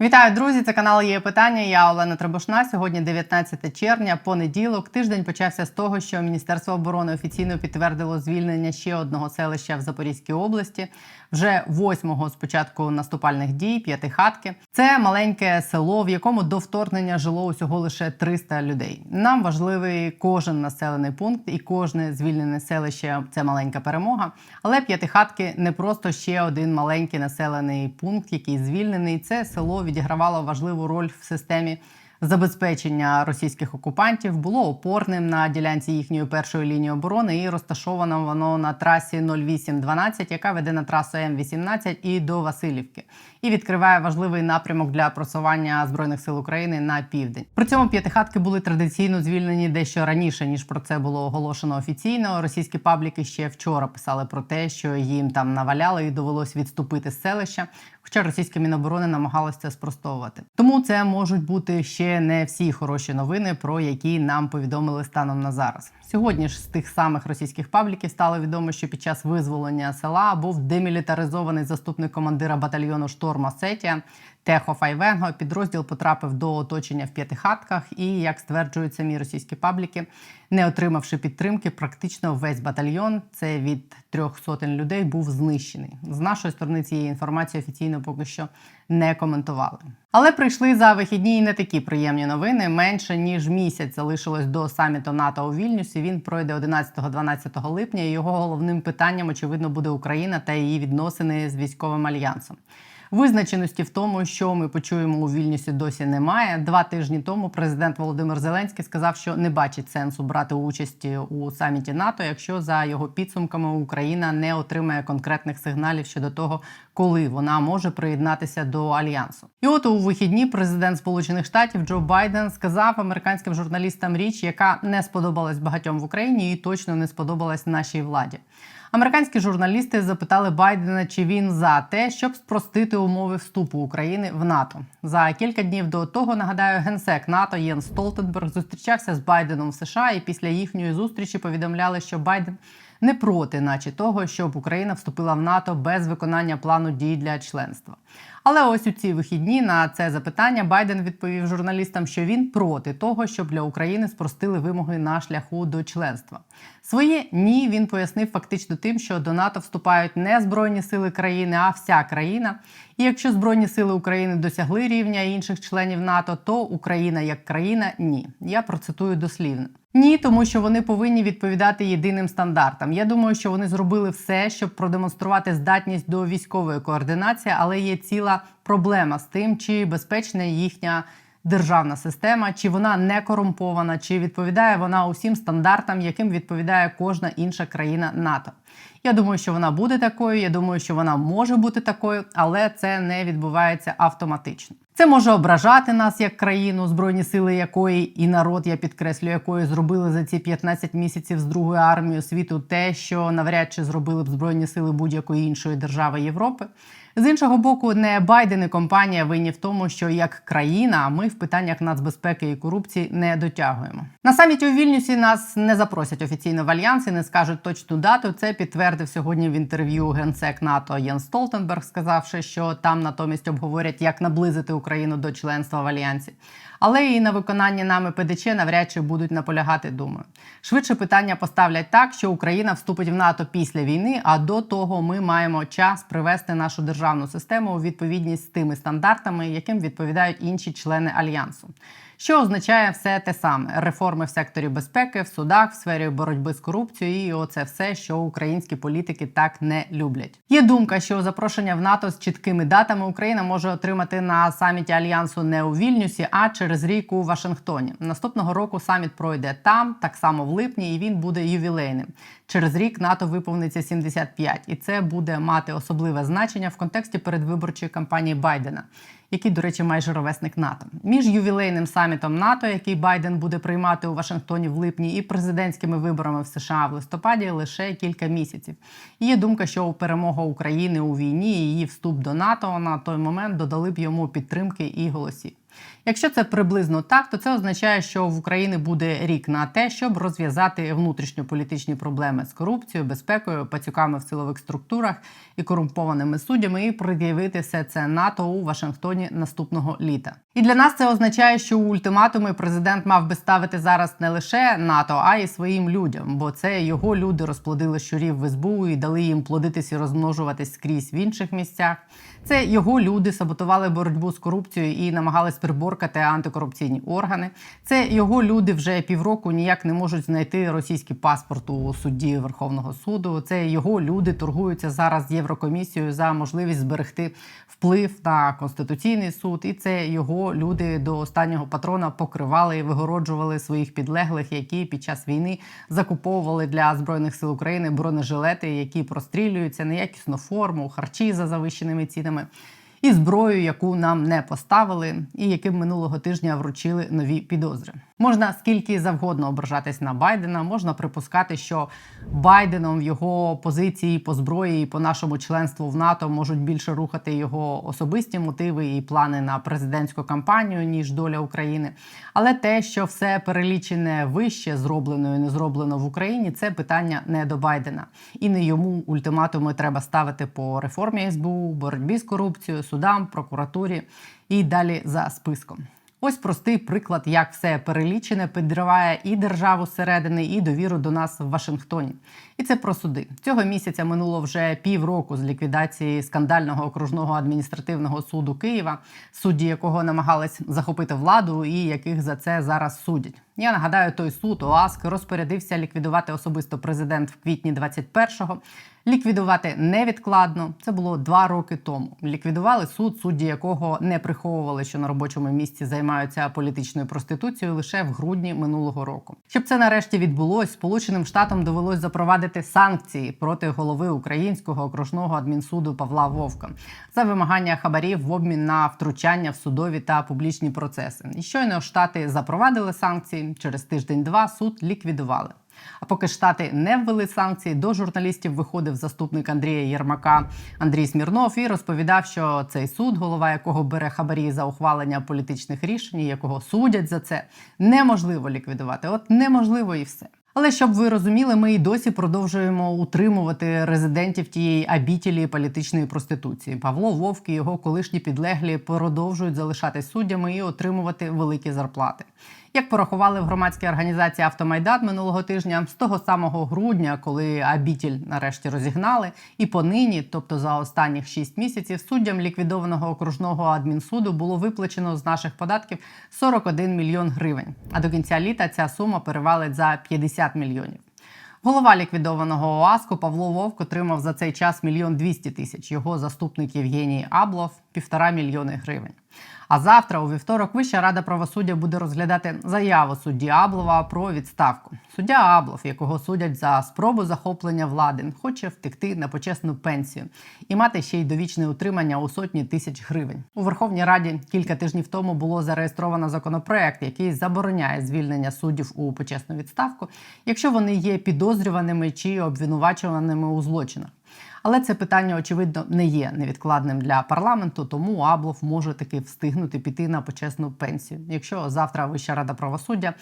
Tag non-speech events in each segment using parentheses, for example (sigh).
Вітаю, друзі! Це канал є питання. Я Олена Требушна. Сьогодні 19 червня, понеділок. Тиждень почався з того, що Міністерство оборони офіційно підтвердило звільнення ще одного селища в Запорізькій області, вже восьмого з початку наступальних дій п'ятихатки. Це маленьке село, в якому до вторгнення жило усього лише 300 людей. Нам важливий кожен населений пункт і кожне звільнене селище це маленька перемога. Але п'ятихатки не просто ще один маленький населений пункт, який звільнений. Це село відігравало важливу роль в системі забезпечення російських окупантів, було опорним на ділянці їхньої першої лінії оборони і розташовано воно на трасі 0812, яка веде на трасу М18 і до Васильівки, і відкриває важливий напрямок для просування збройних сил України на південь. При цьому п'ятихатки були традиційно звільнені дещо раніше ніж про це було оголошено офіційно. Російські пабліки ще вчора писали про те, що їм там наваляли і довелось відступити з селища. Хоча російське міноборони намагалося спростовувати. Тому це можуть бути ще не всі хороші новини, про які нам повідомили станом на зараз. Сьогодні ж з тих самих російських пабліків стало відомо, що під час визволення села був демілітаризований заступник командира батальйону Шторма Осетія Техо Файвенго. Підрозділ потрапив до оточення в п'ятихатках, і як стверджують самі російські пабліки, не отримавши підтримки, практично весь батальйон це від трьох сотень людей був знищений. З нашої сторони цієї інформації офіційно поки що не коментували. Але прийшли за вихідні і не такі приємні новини. Менше ніж місяць залишилось до саміту НАТО у Вільнюсі. Він пройде 11-12 липня. і Його головним питанням, очевидно, буде Україна та її відносини з військовим альянсом. Визначеності в тому, що ми почуємо у Вільнюсі, досі немає. Два тижні тому президент Володимир Зеленський сказав, що не бачить сенсу брати участь у саміті НАТО, якщо за його підсумками Україна не отримає конкретних сигналів щодо того, коли вона може приєднатися до альянсу. І от у вихідні президент Сполучених Штатів Джо Байден сказав американським журналістам річ, яка не сподобалась багатьом в Україні, і точно не сподобалась нашій владі. Американські журналісти запитали Байдена, чи він за те, щоб спростити умови вступу України в НАТО. За кілька днів до того нагадаю, генсек НАТО Єн Столтенберг зустрічався з Байденом в США, і після їхньої зустрічі повідомляли, що Байден не проти, наче того, щоб Україна вступила в НАТО без виконання плану дій для членства. Але ось у ці вихідні на це запитання Байден відповів журналістам, що він проти того, щоб для України спростили вимоги на шляху до членства. Своє ні він пояснив фактично тим, що до НАТО вступають не збройні сили країни, а вся країна. І якщо збройні сили України досягли рівня інших членів НАТО, то Україна як країна ні. Я процитую дослівно. Ні, тому що вони повинні відповідати єдиним стандартам. Я думаю, що вони зробили все, щоб продемонструвати здатність до військової координації, але є ціла проблема з тим, чи безпечна їхня державна система, чи вона не корумпована, чи відповідає вона усім стандартам, яким відповідає кожна інша країна НАТО. Я думаю, що вона буде такою. Я думаю, що вона може бути такою, але це не відбувається автоматично. Це може ображати нас як країну, збройні сили якої і народ, я підкреслю, якої зробили за ці 15 місяців з другої армії світу те, що навряд чи зробили б збройні сили будь-якої іншої держави Європи. З іншого боку, не Байден і компанія винні в тому, що як країна ми в питаннях нацбезпеки і корупції не дотягуємо. На саміті у Вільнюсі нас не запросять офіційно в альянс і не скажуть точну дату. Це підтвердив сьогодні в інтерв'ю генсек НАТО Єн Столтенберг, сказавши, що там натомість обговорять, як наблизити Україну до членства в альянсі. Але і на виконанні нами ПДЧ навряд чи будуть наполягати. Думаю, швидше питання поставлять так, що Україна вступить в НАТО після війни. А до того ми маємо час привести нашу державну систему у відповідність з тими стандартами, яким відповідають інші члени альянсу. Що означає все те саме: реформи в секторі безпеки, в судах, в сфері боротьби з корупцією, і оце все, що українські політики так не люблять. Є думка, що запрошення в НАТО з чіткими датами Україна може отримати на саміті альянсу не у Вільнюсі, а через рік у Вашингтоні. Наступного року саміт пройде там, так само в липні, і він буде ювілейним. Через рік НАТО виповниться 75, і це буде мати особливе значення в контексті передвиборчої кампанії Байдена який, до речі, майже ровесник НАТО. Між ювілейним самітом НАТО, який Байден буде приймати у Вашингтоні в липні, і президентськими виборами в США в листопаді лише кілька місяців. І Є думка, що перемога України у війні і її вступ до НАТО на той момент додали б йому підтримки і голосів. Якщо це приблизно так, то це означає, що в Україні буде рік на те, щоб розв'язати внутрішньополітичні проблеми з корупцією, безпекою, пацюками в силових структурах і корумпованими суддями, і пред'явити все це НАТО у Вашингтоні наступного літа. І для нас це означає, що у ультиматуми президент мав би ставити зараз не лише НАТО, а й своїм людям, бо це його люди розплодили щурів в СБУ і дали їм плодитись і розмножуватись скрізь в інших місцях. Це його люди саботували боротьбу з корупцією і намагались приборкати антикорупційні органи. Це його люди вже півроку ніяк не можуть знайти російський паспорт у судді Верховного суду. Це його люди торгуються зараз з Єврокомісією за можливість зберегти вплив на конституційний суд. І це його люди до останнього патрона покривали і вигороджували своїх підлеглих, які під час війни закуповували для збройних сил України бронежилети, які прострілюються, неякісну форму, харчі за завищеними цінами. І зброю, яку нам не поставили, і яким минулого тижня вручили нові підозри. Можна скільки завгодно ображатись на Байдена, можна припускати, що Байденом в його позиції по зброї і по нашому членству в НАТО можуть більше рухати його особисті мотиви і плани на президентську кампанію, ніж доля України. Але те, що все перелічене вище зроблено і не зроблено в Україні, це питання не до Байдена. І не йому ультиматуми треба ставити по реформі СБУ, боротьбі з корупцією, судам, прокуратурі і далі за списком. Ось простий приклад, як все перелічене підриває і державу зсередини, і довіру до нас в Вашингтоні. І це про суди. Цього місяця минуло вже півроку з ліквідації скандального окружного адміністративного суду Києва, судді якого намагались захопити владу, і яких за це зараз судять. Я нагадаю, той суд ОАСК розпорядився ліквідувати особисто президент в квітні 21-го. Ліквідувати невідкладно. Це було два роки тому. Ліквідували суд, судді якого не приховували, що на робочому місці займаються політичною проституцією лише в грудні минулого року. Щоб це нарешті відбулось, Сполученим Штатам довелось запровадити санкції проти голови українського окружного адмінсуду Павла Вовка за вимагання хабарів в обмін на втручання в судові та публічні процеси. І щойно штати запровадили санкції. Через тиждень-два суд ліквідували. А поки штати не ввели санкції, до журналістів виходив заступник Андрія Єрмака Андрій Смірнов і розповідав, що цей суд, голова якого бере хабарі за ухвалення політичних рішень, якого судять за це, неможливо ліквідувати. От неможливо і все. Але щоб ви розуміли, ми і досі продовжуємо утримувати резидентів тієї абітілі політичної проституції. Павло Вовк і його колишні підлеглі продовжують залишатись суддями і отримувати великі зарплати. Як порахували в громадській організації Автомайдан минулого тижня, з того самого грудня, коли Абітіль нарешті розігнали, і понині, тобто за останніх 6 місяців, суддям ліквідованого окружного адмінсуду було виплачено з наших податків 41 мільйон гривень. А до кінця літа ця сума перевалить за 50 мільйонів. Голова ліквідованого ОАСКу Павло Вовк отримав за цей час мільйон двісті тисяч. Його заступник Євгеній Аблов півтора мільйони гривень. А завтра, у вівторок, Вища рада правосуддя буде розглядати заяву судді Аблова про відставку. Суддя Аблов, якого судять за спробу захоплення влади, хоче втекти на почесну пенсію і мати ще й довічне утримання у сотні тисяч гривень. У Верховній Раді кілька тижнів тому було зареєстровано законопроект, який забороняє звільнення суддів у почесну відставку, якщо вони є підозрюваними чи обвинувачуваними у злочинах. Але це питання, очевидно, не є невідкладним для парламенту, тому Аблов може таки встигнути піти на почесну пенсію, якщо завтра Вища рада правосуддя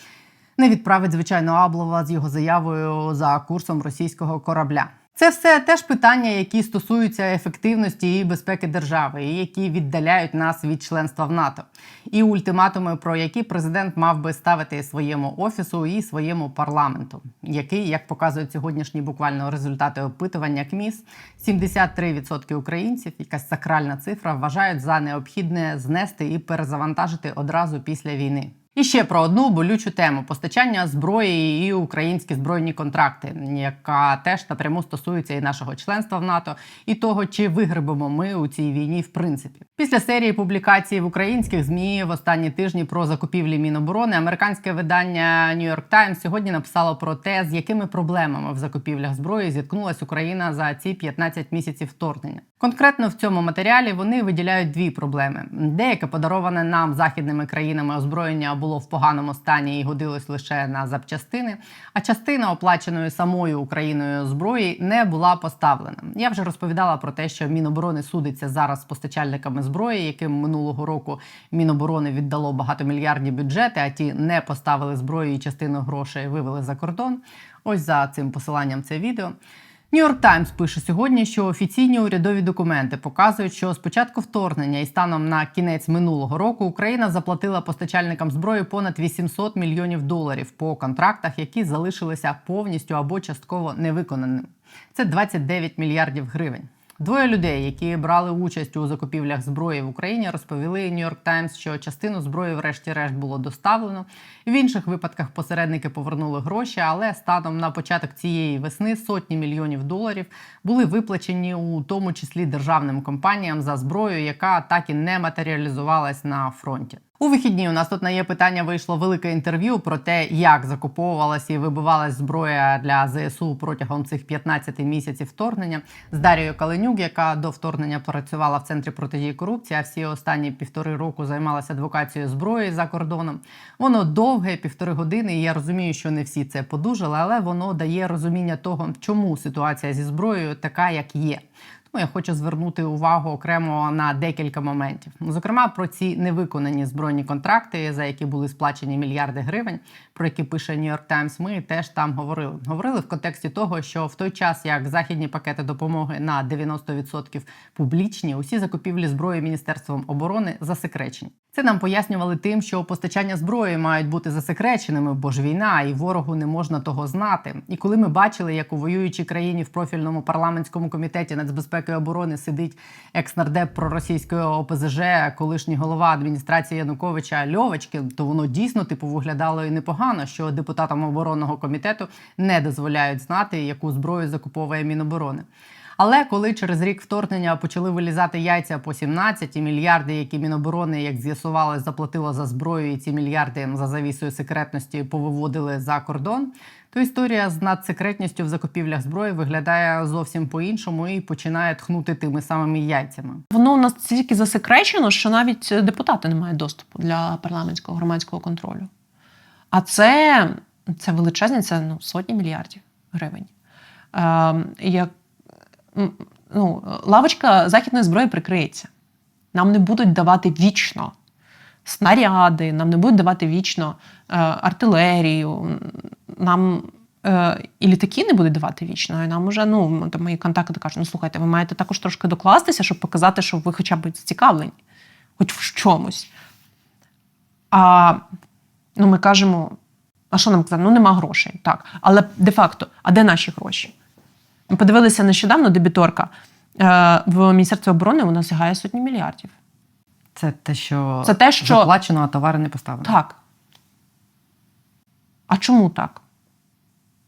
не відправить звичайно Аблова з його заявою за курсом російського корабля. Це все теж питання, які стосуються ефективності і безпеки держави, і які віддаляють нас від членства в НАТО, і ультиматуми, про які президент мав би ставити своєму офісу і своєму парламенту, який, як показують сьогоднішні буквально результати опитування КМІС, 73% українців, якась сакральна цифра, вважають за необхідне знести і перезавантажити одразу після війни. І ще про одну болючу тему постачання зброї і українські збройні контракти, яка теж напряму стосується і нашого членства в НАТО, і того, чи вигребемо ми у цій війні, в принципі. Після серії публікацій в українських змі в останні тижні про закупівлі Міноборони американське видання New York Times сьогодні написало про те, з якими проблемами в закупівлях зброї зіткнулася Україна за ці 15 місяців вторгнення. Конкретно в цьому матеріалі вони виділяють дві проблеми: деяке подароване нам західними країнами озброєння було в поганому стані і годилось лише на запчастини. А частина оплаченої самою Україною зброї не була поставлена. Я вже розповідала про те, що Міноборони судиться зараз з постачальниками зброї, яким минулого року Міноборони віддало багатомільярдні бюджети, а ті не поставили зброю і частину грошей вивели за кордон. Ось за цим посиланням це відео. Нью-Йорк Таймс пише сьогодні, що офіційні урядові документи показують, що з початку вторгнення і станом на кінець минулого року Україна заплатила постачальникам зброї понад 800 мільйонів доларів по контрактах, які залишилися повністю або частково невиконаними. Це 29 мільярдів гривень. Двоє людей, які брали участь у закупівлях зброї в Україні, розповіли Нью-Йорк Таймс, що частину зброї, врешті-решт, було доставлено. В інших випадках посередники повернули гроші, але станом на початок цієї весни сотні мільйонів доларів були виплачені у тому числі державним компаніям за зброю, яка так і не матеріалізувалась на фронті. У вихідні у нас тут на є питання вийшло велике інтерв'ю про те, як закуповувалась і вибивалась зброя для ЗСУ протягом цих 15 місяців вторгнення з Дарією Каленюк, яка до вторгнення працювала в центрі протидії корупції, а всі останні півтори року займалася адвокацією зброї за кордоном. Воно довге, півтори години. і Я розумію, що не всі це подужали, але воно дає розуміння того, чому ситуація зі зброєю така, як є. Тому я хочу звернути увагу окремо на декілька моментів. Зокрема, про ці невиконані збройні контракти, за які були сплачені мільярди гривень, про які пише York Times, Ми теж там говорили. Говорили в контексті того, що в той час, як західні пакети допомоги на 90% публічні, усі закупівлі зброї міністерством оборони засекречені. Це нам пояснювали тим, що постачання зброї мають бути засекреченими, бо ж війна і ворогу не можна того знати. І коли ми бачили, як у воюючій країні в профільному парламентському комітеті нацбезпеки і оборони сидить екс-нардеп проросійської ОПЗЖ, колишній голова адміністрації Януковича Льовочкін, то воно дійсно типу виглядало і непогано, що депутатам оборонного комітету не дозволяють знати, яку зброю закуповує Міноборони. Але коли через рік вторгнення почали вилізати яйця по 17 і мільярди, які Міноборони, як з'ясувалось, заплатило за зброю, і ці мільярди за завісою секретності повиводили за кордон, то історія з надсекретністю в закупівлях зброї виглядає зовсім по-іншому і починає тхнути тими самими яйцями. Воно настільки засекречено, що навіть депутати не мають доступу для парламентського громадського контролю. А це, це величезні, це ну, сотні мільярдів гривень. Е, як, ну, лавочка західної зброї прикриється. Нам не будуть давати вічно снаряди, нам не будуть давати вічно е, артилерію, нам е, і літаки не будуть давати вічно. І нам уже ну, там мої контакти кажуть, ну слухайте, ви маєте також трошки докластися, щоб показати, що ви хоча б зацікавлені, хоч в чомусь. А ну, ми кажемо, а що нам казати? Ну, нема грошей. Так. Але де-факто, а де наші гроші? Ми подивилися нещодавно дебіторка е, в Міністерстві оборони, вона сягає сотні мільярдів. Це те, що Це те, що- заплачено, а товари не поставлено. Так. А чому так?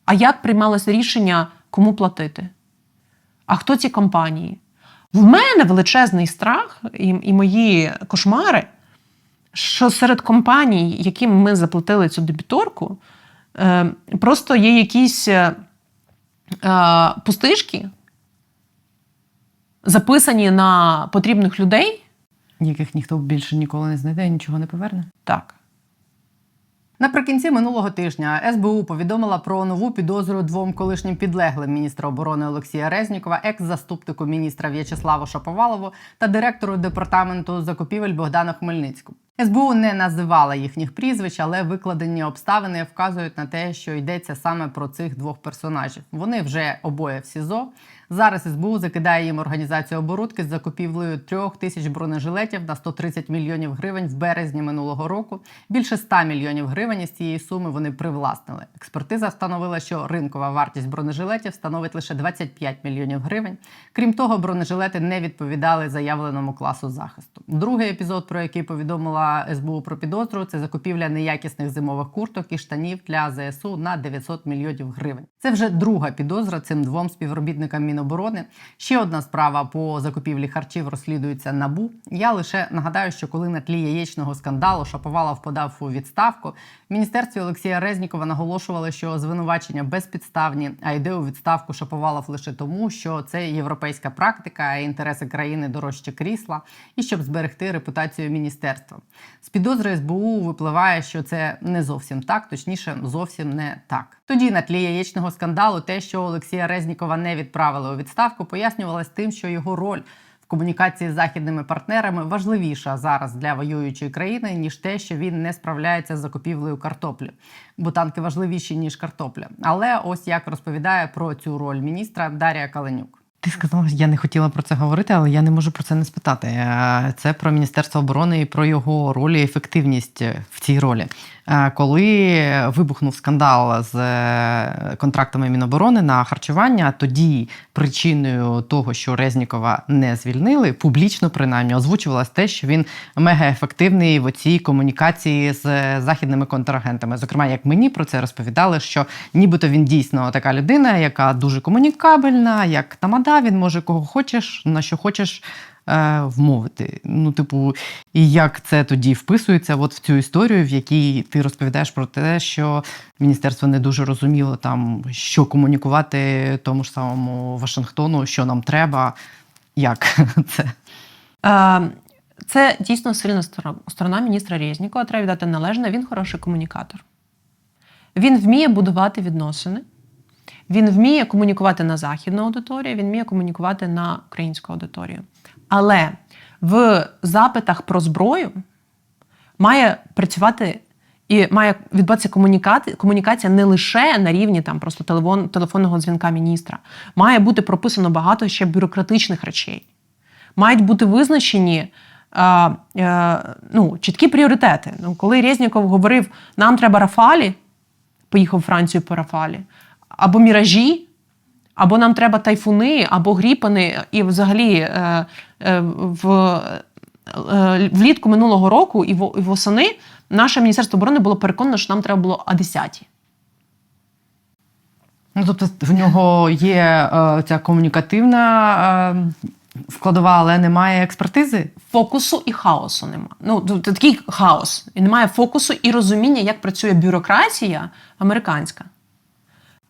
А як приймалося рішення, кому платити? А хто ці компанії? В мене величезний страх і, і мої кошмари, що серед компаній, яким ми заплатили цю дебіторку, е, просто є якісь е, е, пустишки, записані на потрібних людей. Яких ніхто більше ніколи не знайде і нічого не поверне. Так. Наприкінці минулого тижня СБУ повідомила про нову підозру двом колишнім підлеглим міністра оборони Олексія Резнікова, екс-заступнику міністра В'ячеславу Шаповалову та директору департаменту закупівель Богдану Хмельницькому. СБУ не називала їхніх прізвищ, але викладені обставини вказують на те, що йдеться саме про цих двох персонажів. Вони вже обоє в СІЗО. Зараз СБУ закидає їм організацію оборудки з закупівлею трьох тисяч бронежилетів на 130 мільйонів гривень в березні минулого року. Більше 100 мільйонів гривень із цієї суми вони привласнили. Експертиза встановила, що ринкова вартість бронежилетів становить лише 25 мільйонів гривень. Крім того, бронежилети не відповідали заявленому класу захисту. Другий епізод, про який повідомила СБУ про підозру, це закупівля неякісних зимових курток і штанів для ЗСУ на 900 мільйонів гривень. Це вже друга підозра цим двом співробітникам Міноборони. Ще одна справа по закупівлі харчів розслідується набу. Я лише нагадаю, що коли на тлі яєчного скандалу Шаповалов подав у відставку, в міністерстві Олексія Резнікова наголошували, що звинувачення безпідставні, а йде у відставку Шаповалов лише тому, що це європейська практика, а інтереси країни дорожче крісла, і щоб зберегти репутацію міністерства. З підозри СБУ випливає, що це не зовсім так, точніше, зовсім не так. Тоді на тлі яєчного скандалу, те, що Олексія Резнікова не відправили у відставку, пояснювалось тим, що його роль в комунікації з західними партнерами важливіша зараз для воюючої країни, ніж те, що він не справляється з закупівлею картоплі, бо танки важливіші ніж картопля. Але ось як розповідає про цю роль міністра Дар'я Каленюк. Ти сказала, я не хотіла про це говорити, але я не можу про це не спитати. Е, Це про Міністерство оборони і про його роль і ефективність в цій ролі. Е, Коли вибухнув скандал з е, контрактами Міноборони на харчування, тоді причиною того, що Резнікова не звільнили, публічно принаймні озвучувалось те, що він мегаефективний в цій комунікації з західними контрагентами. Зокрема, як мені про це розповідали, що нібито він дійсно така людина, яка дуже комунікабельна, як тамада, він може кого хочеш, на що хочеш е, вмовити. Ну, типу, і як це тоді вписується от в цю історію, в якій ти розповідаєш про те, що міністерство не дуже розуміло там, що комунікувати тому ж самому Вашингтону, що нам треба, як (laughs) це. Е, Це дійсно сильна сторона, міністра Резнікова. Треба віддати належне. Він хороший комунікатор. Він вміє будувати відносини, він вміє комунікувати на західну аудиторію, він вміє комунікувати на українську аудиторію. Але в запитах про зброю має працювати і має відбуватися комунікація не лише на рівні там просто телефон, телефонного дзвінка міністра. Має бути прописано багато ще бюрократичних речей. Мають бути визначені е, е, ну, чіткі пріоритети. Ну, коли Резніков говорив, нам треба Рафалі, поїхав у Францію по Рафалі, або міражі, або нам треба тайфуни, або гріпани, і взагалі е, е, в, е, влітку минулого року і во- і восени наше Міністерство оборони було переконано, що нам треба було А-10. Ну, тобто в нього є е, ця комунікативна е, складова, але немає експертизи. Фокусу і хаосу нема. Ну, такий хаос. І немає фокусу і розуміння, як працює бюрократія американська.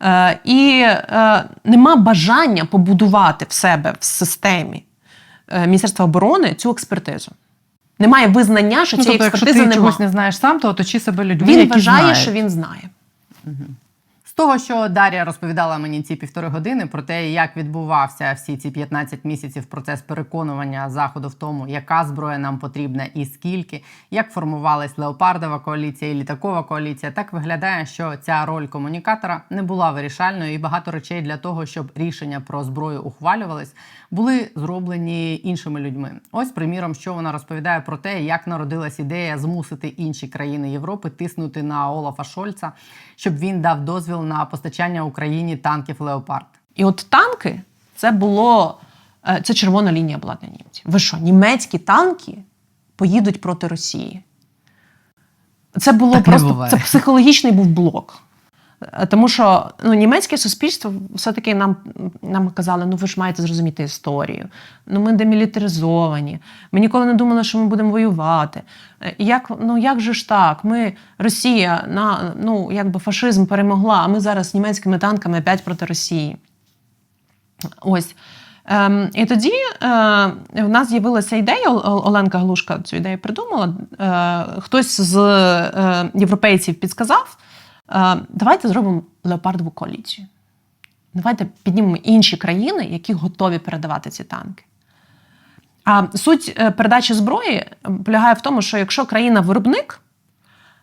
Е, і е, нема бажання побудувати в себе в системі е, Міністерства оборони цю експертизу. Немає визнання, що Ну, цієї тобто, якщо ти нема. чогось не знаєш сам, то оточи себе людьми, Він які вважає, знають. що він знає. З того, що Дар'я розповідала мені ці півтори години про те, як відбувався всі ці 15 місяців процес переконування заходу в тому, яка зброя нам потрібна і скільки, як формувалась леопардова коаліція і літакова коаліція, так виглядає, що ця роль комунікатора не була вирішальною, і багато речей для того, щоб рішення про зброю ухвалювались, були зроблені іншими людьми. Ось, приміром, що вона розповідає про те, як народилась ідея змусити інші країни Європи тиснути на Олафа Шольца, щоб він дав дозвіл на постачання Україні танків Леопард. І от танки це було е, це червона лінія була для німців. Ви що, німецькі танки поїдуть проти Росії? Це було Так просто це психологічний був блок. Е, Тому що ну, німецьке суспільство все-таки нам, нам казали, ну ви ж маєте зрозуміти історію. Ну ми демілітаризовані. Ми ніколи не думали, що ми будемо воювати. Е, Як, ну як же ж так? Ми Росія на ну якби фашизм перемогла, а ми зараз німецькими танками опять проти Росії. Ось. Ем, і тоді е, в нас з'явилася ідея, Оленка Глушка цю ідею придумала. Е, хтось з е, європейців підсказав: давайте зробимо леопардову коаліцію. Давайте піднімемо інші країни, які готові передавати ці танки. А суть е, передачі зброї полягає в тому, що якщо країна-виробник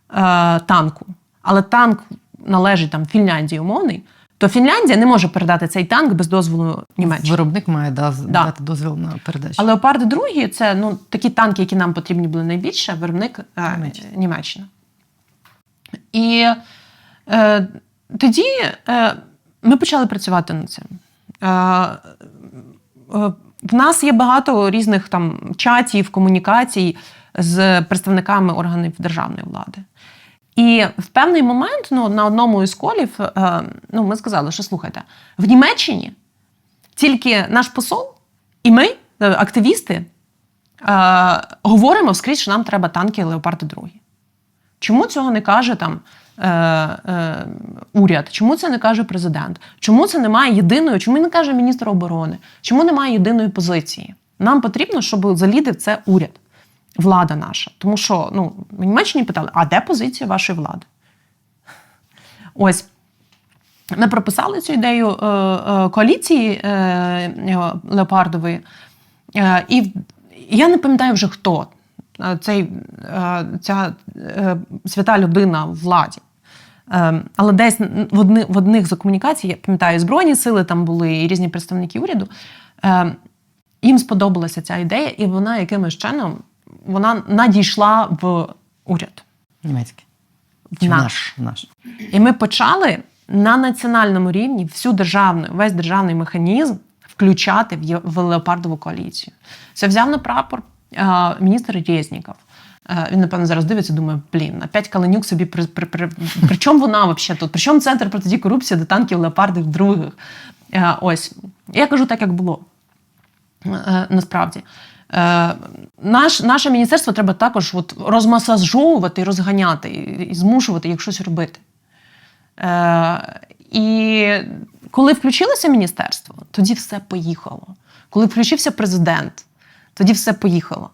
е, танку, але танк належить там Фінляндії умовний, то Фінляндія не може передати цей танк без дозволу Німеччини. Виробник має да, Да. дати дозвіл на передачу. А леопарди другі це ну, такі танки, які нам потрібні були найбільше, виробник е, Німеччина. Німеччина. І е, тоді е, ми почали працювати над цим. Е, е, в нас є багато різних там чатів, комунікацій з представниками органів державної влади. І в певний момент ну, на одному із колів е, ну, ми сказали, що слухайте, в Німеччині Тільки наш посол і ми, е, активісти, е, говоримо вскрізь, що нам треба танки Леопарди 2. Чому цього не каже там е, е, уряд? Чому це не каже президент? Чому це немає єдиної? Чому не каже міністр оборони? Чому немає єдиної позиції? Нам потрібно, щоб залідив це уряд, влада наша. Тому що ну, в Німеччині питали, а де позиція вашої влади? Ось. Ми прописали цю ідею е, е, коаліції е, е, леопардової, е, і я не пам'ятаю вже хто е, цей, е, ця е, свята людина в владі. Е, але десь в, одни, в одних з комунікацій, я пам'ятаю, Збройні сили там були і різні представники уряду. Е, їм сподобалася ця ідея, і вона якимось чином вона надійшла в уряд. Німецький. Чи наш. наш? І ми почали на національному рівні всю державну, весь державний механізм включати в, в леопардову коаліцію. Це взяв на прапор е, міністр Резніков. Він, напевно, зараз дивиться, думає, блін, опять Каленюк собі при, при, при, при чому вона взагалі тут? При чому центр протидії корупції до танків леопардів других? Е, ось. Я кажу так, як було. Е, насправді. Е, Наш, наше міністерство треба також от розмасажовувати розганяти, і, змушувати їх щось робити. І коли включилося міністерство, тоді все поїхало. Коли включився президент, тоді все поїхало.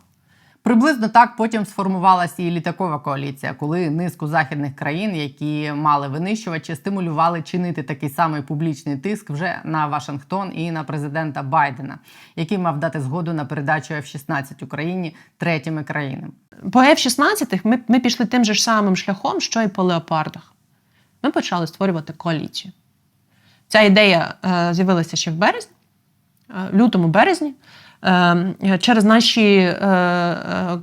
Приблизно так потім сформувалася і літакова коаліція, коли низку західних країн, які мали винищувачі, стимулювали чинити такий самий публічний тиск вже на Вашингтон і на президента Байдена, який мав дати згоду на передачу F-16 Україні третіми країнами. По F-16 ми, ми пішли тим же ж самим шляхом, що і по леопардах. Ми почали створювати коаліцію. Ця ідея е, з'явилася ще в березні, е, лютому березні. Е, через наші е, е,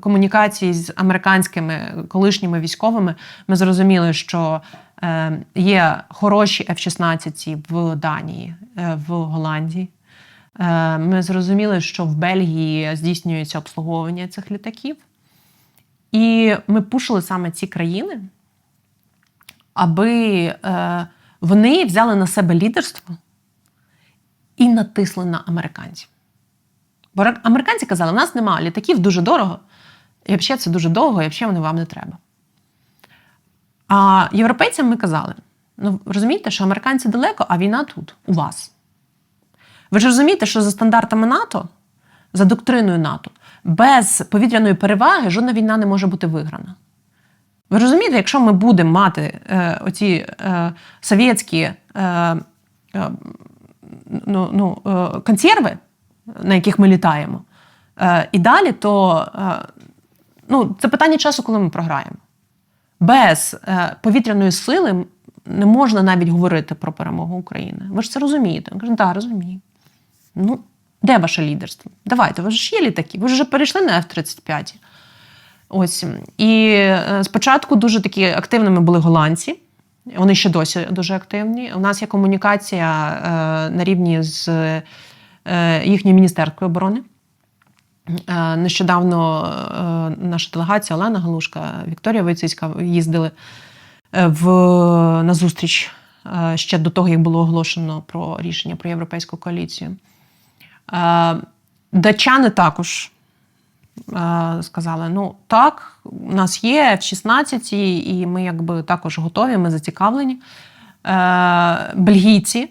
комунікації з американськими колишніми військовими ми зрозуміли, що є хороші F-16 в Данії, в Голландії. Ми зрозуміли, що в Бельгії здійснюється обслуговування цих літаків. І ми пушили саме ці країни, аби вони взяли на себе лідерство і натисли на американців. Бо американці казали, у нас немає літаків дуже дорого, і взагалі це дуже довго, і взагалі вони вам не треба. А європейцям ми казали: ну розумієте, що американці далеко, а війна тут, у вас. Ви ж розумієте, що за стандартами НАТО, за доктриною НАТО, без повітряної переваги жодна війна не може бути виграна. Ви розумієте, якщо ми будемо мати е, оці е, совєтські е, е, ну, ну, е, консерви, на яких ми літаємо, е, і далі, то е, ну, це питання часу, коли ми програємо. Без повітряної сили не можна навіть говорити про перемогу України. Ви ж це розумієте? Я кажу, так, розумію. Ну, де ваше лідерство? Давайте, ви ж є літаки, ви ж вже перейшли на F-35. Ось. І спочатку дуже такі активними були голландці. Вони ще досі дуже активні. У нас є комунікація е, на рівні з е, їхньою міністеркою оборони. Е, Нещодавно наша делегація Олена Галушка, Вікторія Войцицька їздили в, на зустріч ще до того, як було оголошено про рішення про європейську коаліцію. Датчани також сказали: ну так, у нас є F-16, і ми якби також готові, ми зацікавлені. Е, Бельгійці,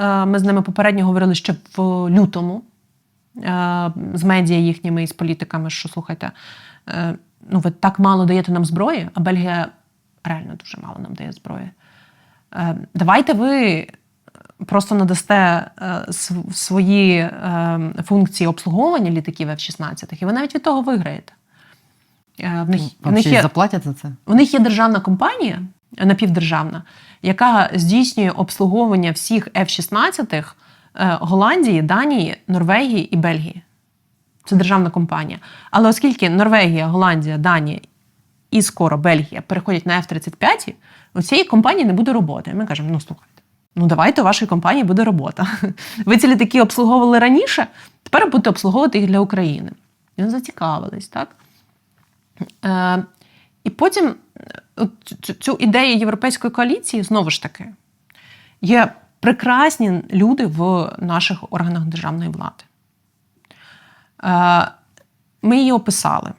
е, ми з ними попередньо говорили ще в лютому е, з медіа їхніми і з політиками, що слухайте, е, ну ви так мало даєте нам зброї, а Бельгія реально дуже мало нам дає зброї. Е, Давайте ви просто надасте е, свої е, функції обслуговування літаків F-16, і ви навіть від того виграєте. Е, В них, в них є заплатять за це? у них є державна компанія, напівдержавна, яка здійснює обслуговування всіх F-16 е, Голландії, Данії, Норвегії і Бельгії. Це державна компанія. Але оскільки Норвегія, Голландія, Данія і скоро Бельгія переходять на F-35, у цієї компанії не буде роботи. Ми кажемо: ну слухайте, ну давайте у вашої компанії буде робота. (laughs) Ви ці літаки обслуговували раніше, тепер будете обслуговувати їх для України. І вони зацікавились, так? Е, і потім е, цю, цю ідею європейської коаліції знову ж таки є прекрасні люди в наших органах державної влади. Е, Ми її описали.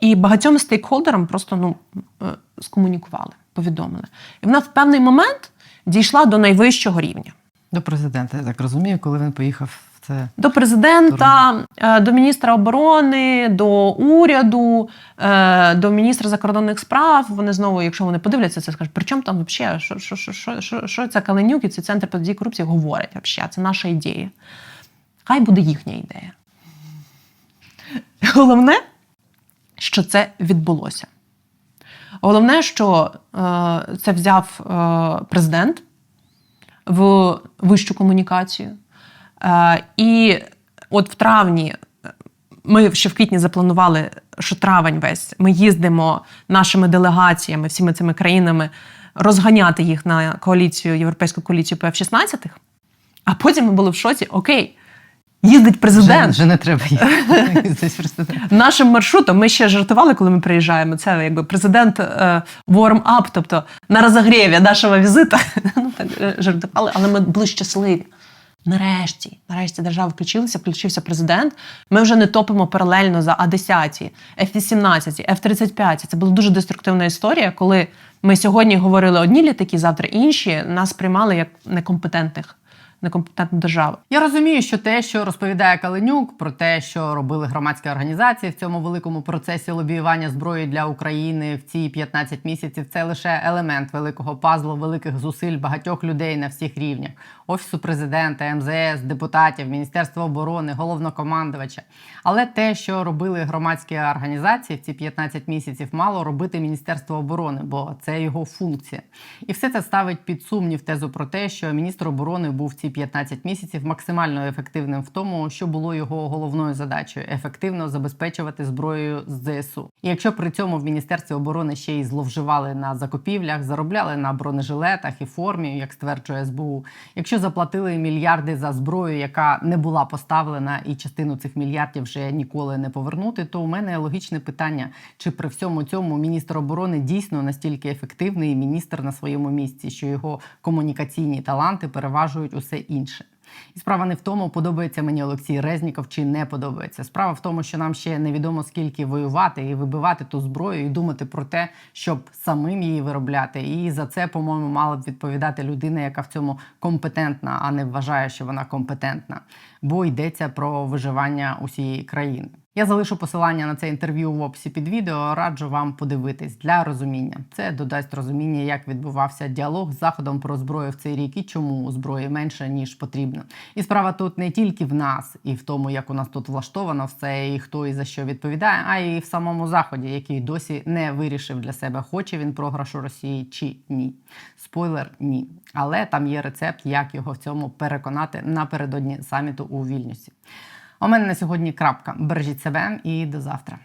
І багатьом стейкхолдерам просто ну, е, скомунікували, повідомили. І вона в певний момент дійшла до найвищого рівня. До президента, я так розумію, коли він поїхав в це. До президента, е, до міністра оборони, до уряду, е, до міністра закордонних справ. Вони знову, якщо вони подивляться, це скажуть, при чому там взагалі, що, що, що, що, що, що ця Каленюк і цей центр протидії корупції говорять взагалі? Це наша ідея. Хай буде їхня ідея. Головне, що це відбулося. Головне, що е, це взяв е, президент в вищу комунікацію. Е, і от в травні ми ще в квітні запланували, що травень весь ми їздимо нашими делегаціями, всіми цими країнами розганяти їх на коаліцію, європейську коаліцію ПФ-16, а потім ми були в шоці: окей, їздить президент. вже не треба президент. (laughs) Нашим маршрутом ми ще жартували, коли ми приїжджаємо. Це якби президент е, warm-up, тобто на розогріві нашого візита. (laughs) ну, так, е, жартували, але ми були щасливі. Нарешті, нарешті держава включилася, включився президент. Ми вже не топимо паралельно за А-10, F-18, F-35. Це була дуже деструктивна історія, коли ми сьогодні говорили одні літаки, завтра інші. Нас приймали як некомпетентних, некомпетентну державу. Я розумію, що те, що розповідає Каленюк, про те, що робили громадські організації в цьому великому процесі лобіювання зброї для України в ці 15 місяців, це лише елемент великого пазлу, великих зусиль багатьох людей на всіх рівнях: офісу президента, МЗС, депутатів, Міністерства оборони, головнокомандувача. Але те, що робили громадські організації в ці 15 місяців, мало робити Міністерство оборони, бо це його функція. І все це ставить під сумнів тезу про те, що міністр оборони був ці 15 місяців максимально ефективним в тому, що було його головною задачею ефективно забезпечувати зброєю з ЗСУ. І якщо при цьому в міністерстві оборони ще й зловживали на закупівлях, заробляли на бронежилетах і формі, як стверджує СБУ, якщо заплатили мільярди за зброю, яка не була поставлена, і частину цих мільярдів вже ніколи не повернути, то у мене логічне питання: чи при всьому цьому міністр оборони дійсно настільки ефективний міністр на своєму місці, що його комунікаційні таланти переважують усе інше. І справа не в тому, подобається мені Олексій Резніков чи не подобається. Справа в тому, що нам ще невідомо скільки воювати і вибивати ту зброю, і думати про те, щоб самим її виробляти. І за це, по-моєму, мала б відповідати людина, яка в цьому компетентна, а не вважає, що вона компетентна. Бо йдеться про виживання усієї країни. Я залишу посилання на це інтерв'ю в описі під відео. Раджу вам подивитись для розуміння. Це додасть розуміння, як відбувався діалог з заходом про зброю в цей рік і чому зброї менше ніж потрібно. І справа тут не тільки в нас, і в тому, як у нас тут влаштовано все, і хто і за що відповідає, а й в самому заході, який досі не вирішив для себе, хоче він програшу Росії чи ні. Спойлер ні. Але там є рецепт, як його в цьому переконати напередодні саміту у Вільнюсі. У мене на сьогодні крапка. Бережіть себе і до завтра.